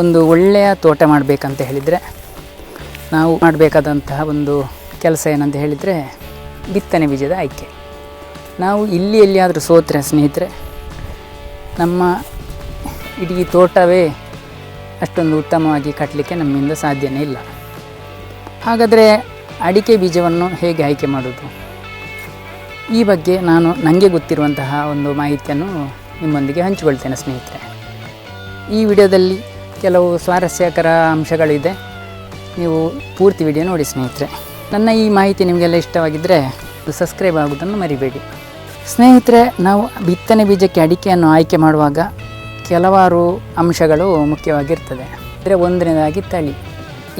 ಒಂದು ಒಳ್ಳೆಯ ತೋಟ ಮಾಡಬೇಕಂತ ಹೇಳಿದರೆ ನಾವು ಮಾಡಬೇಕಾದಂತಹ ಒಂದು ಕೆಲಸ ಏನಂತ ಹೇಳಿದರೆ ಬಿತ್ತನೆ ಬೀಜದ ಆಯ್ಕೆ. ನಾವು ಇಲ್ಲಿ ಎಲ್ಲಿಯಾದರೂ ಸೋತ್ರೆ ಸ್ನೇಹಿತರೆ, ನಮ್ಮ ಇಡೀ ತೋಟವೇ ಅಷ್ಟೊಂದು ಉತ್ತಮವಾಗಿ ಕಟ್ಟಲಿಕ್ಕೆ ನಮ್ಮಿಂದ ಸಾಧ್ಯನೇ ಇಲ್ಲ. ಹಾಗಾದರೆ ಅಡಿಕೆ ಬೀಜವನ್ನು ಹೇಗೆ ಆಯ್ಕೆ ಮಾಡೋದು? ಈ ಬಗ್ಗೆ ನಾನು ನನಗೆ ಗೊತ್ತಿರುವಂತಹ ಒಂದು ಮಾಹಿತಿಯನ್ನು ನಿಮ್ಮೊಂದಿಗೆ ಹಂಚಿಕೊಳ್ತೇನೆ ಸ್ನೇಹಿತರೆ. ಈ ವಿಡಿಯೋದಲ್ಲಿ ಕೆಲವು ಸ್ವಾರಸ್ಯಕರ ಅಂಶಗಳಿದೆ. ನೀವು ಪೂರ್ತಿ ವಿಡಿಯೋ ನೋಡಿ ಸ್ನೇಹಿತರೆ. ನನ್ನ ಈ ಮಾಹಿತಿ ನಿಮಗೆಲ್ಲ ಇಷ್ಟವಾಗಿದ್ದರೆ ಸಬ್ಸ್ಕ್ರೈಬ್ ಆಗೋದನ್ನು ಮರಿಬೇಡಿ. ಸ್ನೇಹಿತರೆ, ನಾವು ಬಿತ್ತನೆ ಬೀಜಕ್ಕೆ ಅಡಿಕೆಯನ್ನು ಆಯ್ಕೆ ಮಾಡುವಾಗ ಕೆಲವಾರು ಅಂಶಗಳು ಮುಖ್ಯವಾಗಿರ್ತದೆ. ಅಂದರೆ ಒಂದನೇದಾಗಿ ತಳಿ.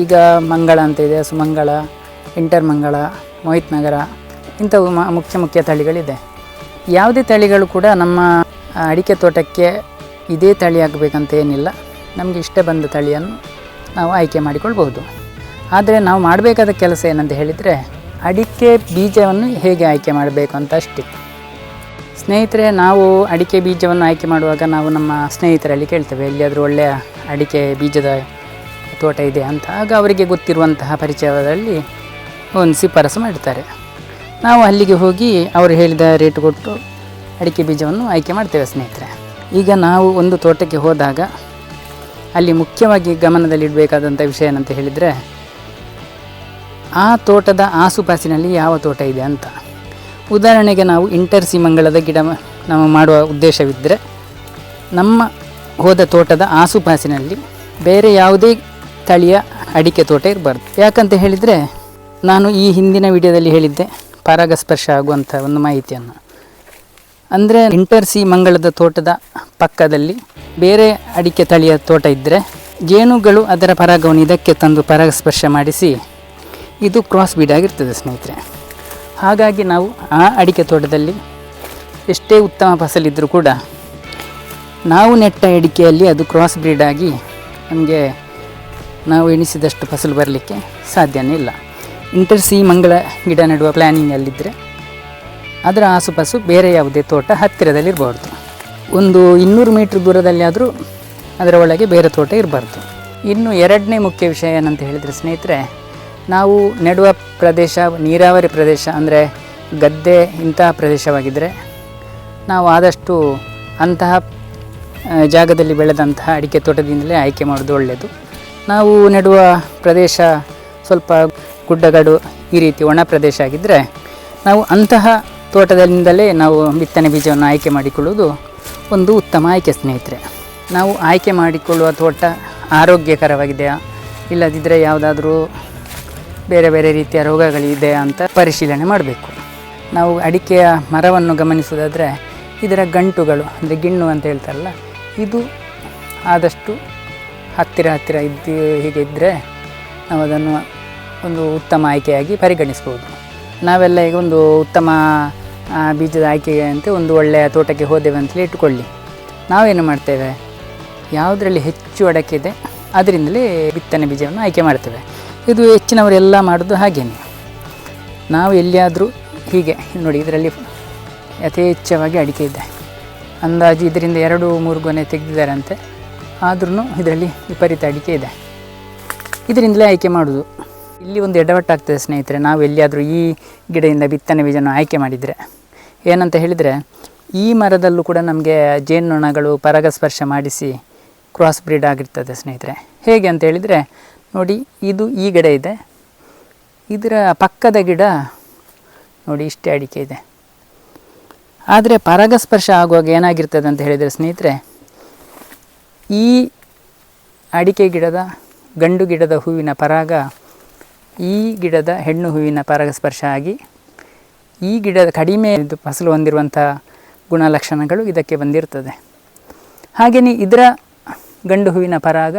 ಈಗ ಮಂಗಳ ಅಂತ ಇದೆ, ಸುಮಂಗಳ, ಇಂಟರ್ ಮಂಗಳ, ಮೋಹಿತ್ ನಗರ, ಇಂಥವು ಮುಖ್ಯ ಮುಖ್ಯ ತಳಿಗಳಿದೆ. ಯಾವುದೇ ತಳಿಗಳು ಕೂಡ ನಮ್ಮ ಅಡಿಕೆ ತೋಟಕ್ಕೆ ಇದೇ ತಳಿ ಆಗಬೇಕಂತ ಏನಿಲ್ಲ. ನಮಗೆ ಇಷ್ಟ ಬಂದ ತಳಿಯನ್ನು ನಾವು ಆಯ್ಕೆ ಮಾಡಿಕೊಳ್ಬಹುದು. ಆದರೆ ನಾವು ಮಾಡಬೇಕಾದ ಕೆಲಸ ಏನಂತ ಹೇಳಿದರೆ ಅಡಿಕೆ ಬೀಜವನ್ನು ಹೇಗೆ ಆಯ್ಕೆ ಮಾಡಬೇಕು ಅಂತ ಅಷ್ಟೇ. ಸ್ನೇಹಿತರೆ, ನಾವು ಅಡಿಕೆ ಬೀಜವನ್ನು ಆಯ್ಕೆ ಮಾಡುವಾಗ ನಾವು ನಮ್ಮ ಸ್ನೇಹಿತರಲ್ಲಿ ಕೇಳ್ತೇವೆ, ಎಲ್ಲಿಯಾದರೂ ಒಳ್ಳೆಯ ಅಡಿಕೆ ಬೀಜದ ತೋಟ ಇದೆ ಅಂತ. ಆಗ ಅವರಿಗೆ ಗೊತ್ತಿರುವಂತಹ ಪರಿಚಯದಲ್ಲಿ ಒಂದು ಶಿಫಾರಸು ಮಾಡ್ತಾರೆ. ನಾವು ಅಲ್ಲಿಗೆ ಹೋಗಿ ಅವರು ಹೇಳಿದ ರೇಟ್ ಕೊಟ್ಟು ಅಡಿಕೆ ಬೀಜವನ್ನು ಆಯ್ಕೆ ಮಾಡ್ತೇವೆ ಸ್ನೇಹಿತರೆ. ಈಗ ನಾವು ಒಂದು ತೋಟಕ್ಕೆ ಹೋದಾಗ ಅಲ್ಲಿ ಮುಖ್ಯವಾಗಿ ಗಮನದಲ್ಲಿಡಬೇಕಾದಂಥ ವಿಷಯ ಏನಂತ ಹೇಳಿದರೆ, ಆ ತೋಟದ ಆಸುಪಾಸಿನಲ್ಲಿ ಯಾವ ತೋಟ ಇದೆ ಅಂತ. ಉದಾಹರಣೆಗೆ ನಾವು ಇಂಟರ್ ಸಿಮಂಗಳದ ಗಿಡ ನಾವು ಮಾಡುವ ಉದ್ದೇಶವಿದ್ದರೆ ನಮ್ಮ ಹೋದ ತೋಟದ ಆಸುಪಾಸಿನಲ್ಲಿ ಬೇರೆ ಯಾವುದೇ ತಳಿಯ ಅಡಿಕೆ ತೋಟ ಇರಬಾರ್ದು. ಯಾಕಂತ ಹೇಳಿದರೆ, ನಾನು ಈ ಹಿಂದಿನ ವಿಡಿಯೋದಲ್ಲಿ ಹೇಳಿದ್ದೆ, ಪರಾಗಸ್ಪರ್ಶ ಆಗುವಂಥ ಒಂದು ಮಾಹಿತಿಯನ್ನು. ಅಂದರೆ ಇಂಟರ್ ಸಿ ಮಂಗಳದ ತೋಟದ ಪಕ್ಕದಲ್ಲಿ ಬೇರೆ ಅಡಿಕೆ ತಳಿಯ ತೋಟ ಇದ್ದರೆ ಜೇನುಗಳು ಅದರ ಪರಾಗವನ್ನು ಇದಕ್ಕೆ ತಂದು ಪರಾಗಸ್ಪರ್ಶ ಮಾಡಿಸಿ ಇದು ಕ್ರಾಸ್ ಬೀಡ್ ಆಗಿರ್ತದೆ ಸ್ನೇಹಿತರೆ. ಹಾಗಾಗಿ ನಾವು ಆ ಅಡಿಕೆ ತೋಟದಲ್ಲಿ ಎಷ್ಟೇ ಉತ್ತಮ ಫಸಲಿದ್ದರೂ ಕೂಡ ನಾವು ನೆಟ್ಟ ಅಡಿಕೆಯಲ್ಲಿ ಅದು ಕ್ರಾಸ್ ಬ್ರೀಡ್ ಆಗಿ ನಮಗೆ ನಾವು ಎಣಿಸಿದಷ್ಟು ಫಸಲು ಬರಲಿಕ್ಕೆ ಸಾಧ್ಯನೇ ಇಲ್ಲ. ಇಂಟರ್ ಸಿ ಮಂಗಳ ಗಿಡ ನೆಡುವ ಪ್ಲ್ಯಾನಿಂಗಲ್ಲಿದ್ದರೆ ಅದರ ಆಸುಪಾಸು ಬೇರೆ ಯಾವುದೇ ತೋಟ ಹತ್ತಿರದಲ್ಲಿ ಇರಬಾರ್ದು ಒಂದು ಇನ್ನೂರು ಮೀಟ್ರ್ ದೂರದಲ್ಲಿ ಆದರೂ ಅದರ ಒಳಗೆ ಬೇರೆ ತೋಟ ಇರಬಾರ್ದು. ಇನ್ನು ಎರಡನೇ ಮುಖ್ಯ ವಿಷಯ ಏನಂತ ಹೇಳಿದರೆ ಸ್ನೇಹಿತರೆ, ನಾವು ನೆಡುವ ಪ್ರದೇಶ, ನೀರಾವರಿ ಪ್ರದೇಶ ಅಂದರೆ ಗದ್ದೆ ಇಂತಹ ಪ್ರದೇಶವಾಗಿದ್ದರೆ ನಾವು ಆದಷ್ಟು ಅಂತಹ ಜಾಗದಲ್ಲಿ ಬೆಳೆದಂತಹ ಅಡಿಕೆ ತೋಟದಿಂದಲೇ ಆಯ್ಕೆ ಮಾಡೋದು ಒಳ್ಳೆಯದು. ನಾವು ನೆಡುವ ಪ್ರದೇಶ ಸ್ವಲ್ಪ ಗುಡ್ಡಗಾಡು ಈ ರೀತಿ ಒಣ ಪ್ರದೇಶ ಆಗಿದ್ದರೆ ನಾವು ಅಂತಹ ತೋಟದಿಂದಲೇ ನಾವು ಬಿತ್ತನೆ ಬೀಜವನ್ನು ಆಯ್ಕೆ ಮಾಡಿಕೊಳ್ಳುವುದು ಒಂದು ಉತ್ತಮ ಆಯ್ಕೆ ಸ್ನೇಹಿತರೆ. ನಾವು ಆಯ್ಕೆ ಮಾಡಿಕೊಳ್ಳುವ ತೋಟ ಆರೋಗ್ಯಕರವಾಗಿದೆಯಾ ಇಲ್ಲದಿದ್ದರೆ ಯಾವುದಾದ್ರೂ ಬೇರೆ ಬೇರೆ ರೀತಿಯ ರೋಗಗಳಿದೆಯಾ ಅಂತ ಪರಿಶೀಲನೆ ಮಾಡಬೇಕು. ನಾವು ಅಡಿಕೆಯ ಮರವನ್ನು ಗಮನಿಸುವುದಾದರೆ ಇದರ ಗಂಟುಗಳು, ಅಂದರೆ ಗಿಣ್ಣು ಅಂತ ಹೇಳ್ತಾರಲ್ಲ, ಇದು ಆದಷ್ಟು ಹತ್ತಿರ ಹತ್ತಿರ ಇದ್ದು ಹೀಗೆ ಇದ್ದರೆ ನಾವು ಅದನ್ನು ಒಂದು ಉತ್ತಮ ಆಯ್ಕೆಯಾಗಿ ಪರಿಗಣಿಸ್ಬೋದು. ನಾವೆಲ್ಲ ಈಗ ಒಂದು ಉತ್ತಮ ಬೀಜದ ಆಯ್ಕೆಗೆ ಅಂತ ಒಂದು ಒಳ್ಳೆಯ ತೋಟಕ್ಕೆ ಹೋದೆವು ಅಂತಲೇ ಇಟ್ಟುಕೊಳ್ಳಿ. ನಾವೇನು ಮಾಡ್ತೇವೆ? ಯಾವುದರಲ್ಲಿ ಹೆಚ್ಚು ಅಡಕೆ ಇದೆ, ಅದರಿಂದಲೇ ಬಿತ್ತನೆ ಬೀಜವನ್ನು ಆಯ್ಕೆ ಮಾಡ್ತೇವೆ. ಇದು ಹೆಚ್ಚಿನವರೆಲ್ಲ ಮಾಡೋದು ಹಾಗೇನೆ. ನಾವು ಎಲ್ಲಿಯಾದರೂ ಹೀಗೆ, ನೋಡಿ ಇದರಲ್ಲಿ ಯಥೇಚ್ಛವಾಗಿ ಅಡಿಕೆ ಇದೆ. ಅಂದಾಜು ಇದರಿಂದ ಎರಡು, ಮೂರು ಗೊನೆ ತೆಗೆದಿದ್ದಾರಂತೆ. ಆದ್ರೂ ಇದರಲ್ಲಿ ವಿಪರೀತ ಅಡಿಕೆ ಇದೆ. ಇದರಿಂದಲೇ ಆಯ್ಕೆ ಮಾಡೋದು ಇಲ್ಲಿ ಒಂದು ಎಡವಟ್ಟಾಗ್ತದೆ ಸ್ನೇಹಿತರೆ, ನಾವು ಎಲ್ಲಿಯಾದರೂ ಈ ಗಿಡದಿಂದ ಬಿತ್ತನೆ ಬೀಜನ ಆಯ್ಕೆ ಮಾಡಿದರೆ. ಏನಂತ ಹೇಳಿದರೆ, ಈ ಮರದಲ್ಲೂ ಕೂಡ ನಮಗೆ ಜೇನುನೊಣಗಳು ಪರಾಗಸ್ಪರ್ಶ ಮಾಡಿಸಿ ಕ್ರಾಸ್ ಬ್ರೀಡ್ ಆಗಿರ್ತದೆ ಸ್ನೇಹಿತರೆ. ಹೇಗೆ ಅಂತ ಹೇಳಿದರೆ, ನೋಡಿ ಇದು ಈ ಗಿಡ ಇದೆ. ಇದರ ಪಕ್ಕದ ಗಿಡ, ನೋಡಿ ಇಷ್ಟೇ ಅಡಿಕೆ ಇದೆ. ಆದರೆ ಪರಾಗಸ್ಪರ್ಶ ಆಗುವಾಗ ಏನಾಗಿರ್ತದೆ ಅಂತ ಹೇಳಿದರೆ ಸ್ನೇಹಿತರೆ, ಈ ಅಡಿಕೆ ಗಿಡದ ಗಂಡು ಗಿಡದ ಹೂವಿನ ಪರಾಗ ಈ ಗಿಡದ ಹೆಣ್ಣು ಹೂವಿನ ಪರಾಗಸ್ಪರ್ಶ ಆಗಿ ಈ ಗಿಡದ ಕಡಿಮೆ ಇದು ಫಸಲು ಹೊಂದಿರುವಂಥ ಗುಣಲಕ್ಷಣಗಳು ಇದಕ್ಕೆ ಬಂದಿರ್ತದೆ. ಹಾಗೆಯೇ ಇದರ ಗಂಡು ಹೂವಿನ ಪರಾಗ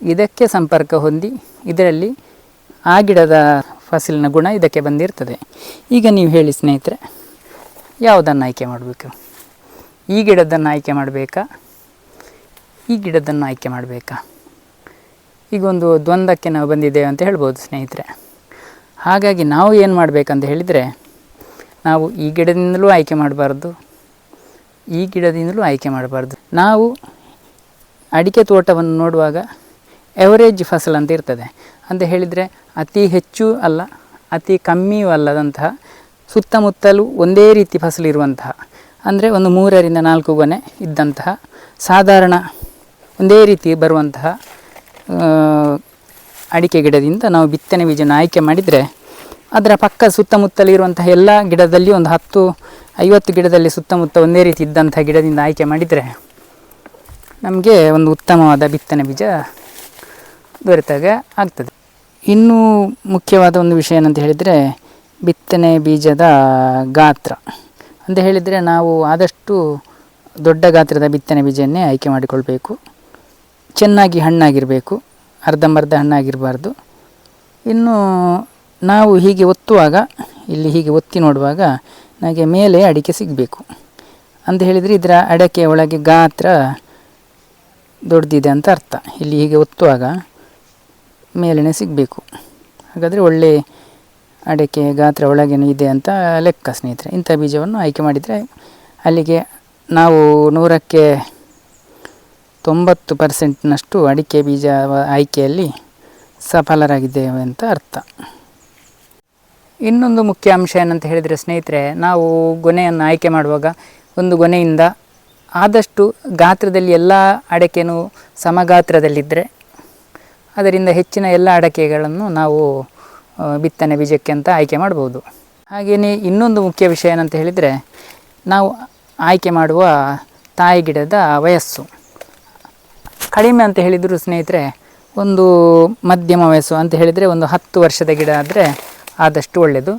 ಇದಕ್ಕೆ ಸಂಪರ್ಕ ಹೊಂದಿ ಇದರಲ್ಲಿ ಆ ಗಿಡದ ಫಸಲಿನ ಗುಣ ಇದಕ್ಕೆ ಬಂದಿರ್ತದೆ. ಈಗ ನೀವು ಹೇಳಿ ಸ್ನೇಹಿತರೆ, ಯಾವುದನ್ನು ಆಯ್ಕೆ ಮಾಡಬೇಕು? ಈ ಗಿಡದನ್ನು ಆಯ್ಕೆ ಮಾಡಬೇಕಾ? ಈ ಗಿಡದನ್ನು ಆಯ್ಕೆ ಮಾಡಬೇಕಾ? ಈಗ ಒಂದು ದ್ವಂದ್ವಕ್ಕೆ ನಾವು ಬಂದಿದ್ದೇವೆ ಅಂತ ಹೇಳ್ಬೋದು ಸ್ನೇಹಿತರೆ. ಹಾಗಾಗಿ ನಾವು ಏನು ಮಾಡಬೇಕಂತ ಹೇಳಿದರೆ, ನಾವು ಈ ಗಿಡದಿಂದಲೂ ಆಯ್ಕೆ ಮಾಡಬಾರ್ದು. ಈ ಗಿಡದಿಂದಲೂ ಆಯ್ಕೆ ಮಾಡಬಾರ್ದು. ನಾವು ಅಡಿಕೆ ತೋಟವನ್ನು ನೋಡುವಾಗ ಎವರೇಜ್ ಫಸಲ್ ಅಂತ ಇರ್ತದೆ. ಅಂತ ಹೇಳಿದರೆ ಅತಿ ಹೆಚ್ಚು ಅಲ್ಲ, ಅತಿ ಕಮ್ಮಿಯೂ ಅಲ್ಲದಂತಹ ಸುತ್ತಮುತ್ತಲೂ ಒಂದೇ ರೀತಿ ಫಸಲು ಇರುವಂತಹ, ಅಂದರೆ ಒಂದು ಮೂರರಿಂದ ನಾಲ್ಕು ಗೊನೆ ಇದ್ದಂತಹ, ಸಾಧಾರಣ ಒಂದೇ ರೀತಿ ಬರುವಂತಹ ಅಡಿಕೆ ಗಿಡದಿಂದ ನಾವು ಬಿತ್ತನೆ ಬೀಜನ ಆಯ್ಕೆ ಮಾಡಿದರೆ ಅದರ ಪಕ್ಕ ಸುತ್ತಮುತ್ತಲಿರುವಂತಹ ಎಲ್ಲ ಗಿಡದಲ್ಲಿ ಒಂದು ಹತ್ತು, ಐವತ್ತು ಗಿಡದಲ್ಲಿ ಸುತ್ತಮುತ್ತ ಒಂದೇ ರೀತಿ ಇದ್ದಂಥ ಗಿಡದಿಂದ ಆಯ್ಕೆ ಮಾಡಿದರೆ ನಮಗೆ ಒಂದು ಉತ್ತಮವಾದ ಬಿತ್ತನೆ ಬೀಜ ದೊರೆತಾಗ ಆಗ್ತದೆ. ಇನ್ನೂ ಮುಖ್ಯವಾದ ಒಂದು ವಿಷಯ ಏನಂತ ಹೇಳಿದರೆ ಬಿತ್ತನೆ ಬೀಜದ ಗಾತ್ರ. ಅಂತ ಹೇಳಿದರೆ ನಾವು ಆದಷ್ಟು ದೊಡ್ಡ ಗಾತ್ರದ ಬಿತ್ತನೆ ಬೀಜನ್ನೇ ಆಯ್ಕೆ ಮಾಡಿಕೊಳ್ಬೇಕು. ಚೆನ್ನಾಗಿ ಹಣ್ಣಾಗಿರಬೇಕು ಅರ್ಧಂಬರ್ಧ ಹಣ್ಣಾಗಿರಬಾರ್ದು. ಇನ್ನು ನಾವು ಹೀಗೆ ಒತ್ತುವಾಗ, ಇಲ್ಲಿ ಹೀಗೆ ಒತ್ತಿ ನೋಡುವಾಗ ನನಗೆ ಮೇಲೆ ಅಡಿಕೆ ಸಿಗಬೇಕು. ಅಂತ ಹೇಳಿದರೆ ಇದರ ಅಡಕೆ ಒಳಗೆ ಗಾತ್ರ ದೊಡ್ಡದಿದೆ ಅಂತ ಅರ್ಥ. ಇಲ್ಲಿ ಹೀಗೆ ಒತ್ತುವಾಗ ಮೇಲೇ ಸಿಗಬೇಕು. ಹಾಗಾದರೆ ಒಳ್ಳೆ ಅಡಿಕೆ ಗಾತ್ರ ಒಳಗೇನು ಇದೆ ಅಂತ ಲೆಕ್ಕ ಸ್ನೇಹಿತರೆ. ಇಂಥ ಬೀಜವನ್ನು ಆಯ್ಕೆ ಮಾಡಿದರೆ ಅಲ್ಲಿಗೆ ನಾವು ನೂರಕ್ಕೆ ತೊಂಬತ್ತು ಪರ್ಸೆಂಟ್ನಷ್ಟು ಅಡಿಕೆ ಬೀಜ ಆಯ್ಕೆಯಲ್ಲಿ ಸಫಲರಾಗಿದ್ದೇವೆ ಅಂತ ಅರ್ಥ. ಇನ್ನೊಂದು ಮುಖ್ಯ ಅಂಶ ಏನಂತ ಹೇಳಿದರೆ ಸ್ನೇಹಿತರೆ, ನಾವು ಗೊನೆಯನ್ನು ಆಯ್ಕೆ ಮಾಡುವಾಗ ಒಂದು ಗೊನೆಯಿಂದ ಆದಷ್ಟು ಗಾತ್ರದಲ್ಲಿ ಎಲ್ಲ ಅಡಕೆನೂ ಸಮಗಾತ್ರದಲ್ಲಿದ್ದರೆ ಅದರಿಂದ ಹೆಚ್ಚಿನ ಎಲ್ಲ ಅಡಕೆಗಳನ್ನು ನಾವು ಬಿತ್ತನೆ ಬೀಜಕ್ಕೆ ಅಂತ ಆಯ್ಕೆ ಮಾಡ್ಬೋದು. ಹಾಗೆಯೇ ಇನ್ನೊಂದು ಮುಖ್ಯ ವಿಷಯ ಏನಂತ ಹೇಳಿದರೆ, ನಾವು ಆಯ್ಕೆ ಮಾಡುವ ತಾಯಿ ಗಿಡದ ವಯಸ್ಸು. ಕಡಿಮೆ ಅಂತ ಹೇಳಿದರೂ ಸ್ನೇಹಿತರೆ, ಒಂದು ಮಧ್ಯಮ ವಯಸ್ಸು ಅಂತ ಹೇಳಿದರೆ ಒಂದು ಹತ್ತು ವರ್ಷದ ಗಿಡ ಆದರೆ ಆದಷ್ಟು ಒಳ್ಳೆಯದು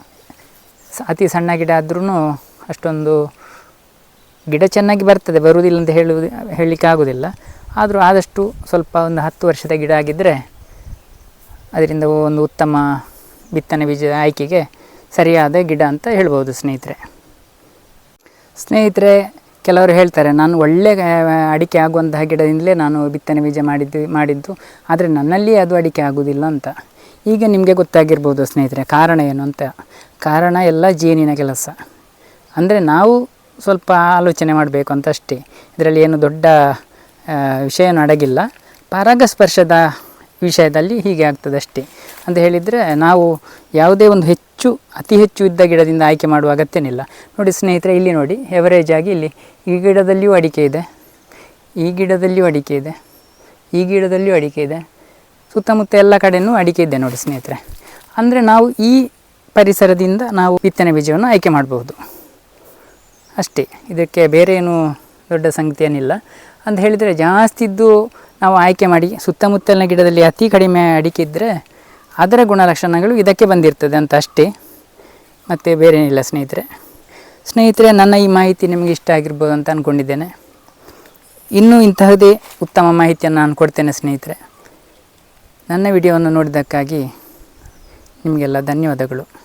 ಅತಿ ಸಣ್ಣ ಗಿಡ ಆದ್ರೂ ಅಷ್ಟೊಂದು ಗಿಡ ಚೆನ್ನಾಗಿ ಬರ್ತದೆ, ಬರುವುದಿಲ್ಲ ಅಂತ ಹೇಳುವುದು, ಹೇಳಲಿಕ್ಕೆ ಆಗೋದಿಲ್ಲ. ಆದರೂ ಆದಷ್ಟು ಸ್ವಲ್ಪ ಒಂದು ಹತ್ತು ವರ್ಷದ ಗಿಡ ಆಗಿದ್ದರೆ ಅದರಿಂದ ಒಂದು ಉತ್ತಮ ಬಿತ್ತನೆ ಬೀಜ ಆಯ್ಕೆಗೆ ಸರಿಯಾದ ಗಿಡ ಅಂತ ಹೇಳ್ಬೋದು ಸ್ನೇಹಿತರೆ. ಸ್ನೇಹಿತರೆ ಕೆಲವರು ಹೇಳ್ತಾರೆ, ನಾನು ಒಳ್ಳೆ ಅಡಿಕೆ ಆಗುವಂತಹ ಗಿಡದಿಂದಲೇ ನಾನು ಬಿತ್ತನೆ ಬೀಜ ಮಾಡಿದ್ದು ಮಾಡಿದ್ದು. ಆದರೆ ನನ್ನಲ್ಲಿ ಅದು ಅಡಿಕೆ ಆಗುವುದಿಲ್ಲ ಅಂತ. ಈಗ ನಿಮಗೆ ಗೊತ್ತಾಗಿರ್ಬೋದು ಸ್ನೇಹಿತರೆ, ಕಾರಣ ಏನು ಅಂತ. ಕಾರಣ ಎಲ್ಲ ಜೇನಿನ ಕೆಲಸ. ಅಂದರೆ ನಾವು ಸ್ವಲ್ಪ ಆಲೋಚನೆ ಮಾಡಬೇಕು ಅಂತ ಅಷ್ಟೇ ಇದರಲ್ಲಿ ಏನು ದೊಡ್ಡ ವಿಷಯನೂ ಅಡಗಿಲ್ಲ. ಪರಾಗಸ್ಪರ್ಶದ ವಿಷಯದಲ್ಲಿ ಹೀಗೆ ಆಗ್ತದೆ ಅಷ್ಟೇ ಅಂತ ಹೇಳಿದರೆ ನಾವು ಯಾವುದೇ ಒಂದು ಹೆಚ್ಚು, ಅತಿ ಹೆಚ್ಚು ಇದ್ದ ಗಿಡದಿಂದ ಆಯ್ಕೆ ಮಾಡುವ ಅಗತ್ಯನಿಲ್ಲ. ನೋಡಿ ಸ್ನೇಹಿತರೆ, ಇಲ್ಲಿ ನೋಡಿ ಎವರೇಜ್ ಆಗಿ ಇಲ್ಲಿ ಈ ಗಿಡದಲ್ಲಿಯೂ ಅಡಿಕೆ ಇದೆ, ಈ ಗಿಡದಲ್ಲಿಯೂ ಅಡಿಕೆ ಇದೆ, ಈ ಗಿಡದಲ್ಲಿಯೂ ಅಡಿಕೆ ಇದೆ, ಸುತ್ತಮುತ್ತ ಎಲ್ಲ ಕಡೆಯೂ ಅಡಿಕೆ ಇದೆ ನೋಡಿ ಸ್ನೇಹಿತರೆ. ಅಂದರೆ ನಾವು ಈ ಪರಿಸರದಿಂದ ನಾವು ಬಿತ್ತನೆ ಬೀಜವನ್ನು ಆಯ್ಕೆ ಮಾಡಬಹುದು. ಅಷ್ಟೇ, ಇದಕ್ಕೆ ಬೇರೆ ಏನು ದೊಡ್ಡ ಸಂಗತಿ ಏನಿಲ್ಲ ಅಂತ ಹೇಳಿದರೆ ಜಾಸ್ತಿ ಇದ್ದು ನಾವು ಆಯ್ಕೆ ಮಾಡಿ ಸುತ್ತಮುತ್ತಲಿನ ಗಿಡದಲ್ಲಿ ಅತಿ ಕಡಿಮೆ ಅಡಿಕೆ ಇದ್ದರೆ ಅದರ ಗುಣಲಕ್ಷಣಗಳು ಇದಕ್ಕೆ ಬಂದಿರ್ತದೆ ಅಂತ ಅಷ್ಟೇ. ಮತ್ತು ಬೇರೇನಿಲ್ಲ ಸ್ನೇಹಿತರೆ. ಸ್ನೇಹಿತರೆ, ನನ್ನ ಈ ಮಾಹಿತಿ ನಿಮಗೆ ಇಷ್ಟ ಆಗಿರ್ಬೋದು ಅಂತ ಅಂದ್ಕೊಂಡಿದ್ದೇನೆ ಇನ್ನೂ ಇಂತಹದೇ ಉತ್ತಮ ಮಾಹಿತಿಯನ್ನು ನಾನು ಕೊಡ್ತೇನೆ ಸ್ನೇಹಿತರೆ. ನನ್ನ ವಿಡಿಯೋವನ್ನು ನೋಡಿದ್ದಕ್ಕಾಗಿ ನಿಮಗೆಲ್ಲ ಧನ್ಯವಾದಗಳು.